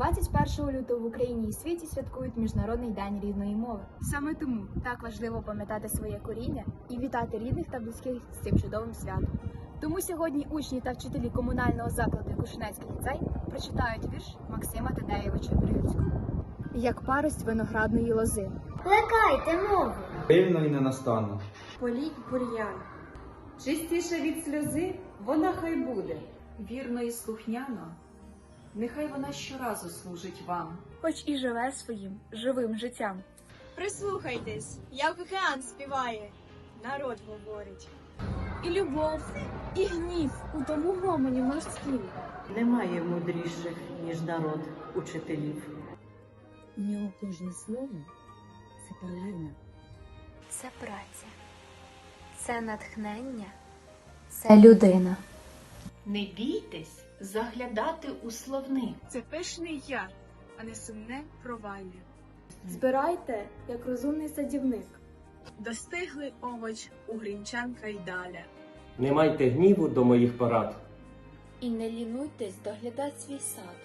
21 лютого в Україні і світі святкують Міжнародний день рідної мови. Саме тому так важливо пам'ятати своє коріння і вітати рідних та близьких з цим чудовим святом. Тому сьогодні учні та вчителі комунального закладу Кушнецький ліцей прочитають вірш Максима Тадеєвича Брильського. Як парость виноградної лози. Плекайте мову. Дивно і ненастанно. політь бур'ян. Чистіше від сльози вона хай буде, вірно і слухняно. Нехай вона щоразу служить вам. хоч і живе своїм живим життям. Прислухайтесь, як океан співає, народ говорить. І любов, і гнів у тому гомоні морськім. Немає мудріших, ніж народ учителів. У нього кожне слово це перлина. Це праця, це натхнення, це людина. Не бійтесь заглядати у словник. Це пишний яр, а не сумне провалля. Збирайте, як розумний садівник. Достигли овоч у Грінчанка й даля. Не майте гніву до моїх порад. І не лінуйтесь доглядати свій сад.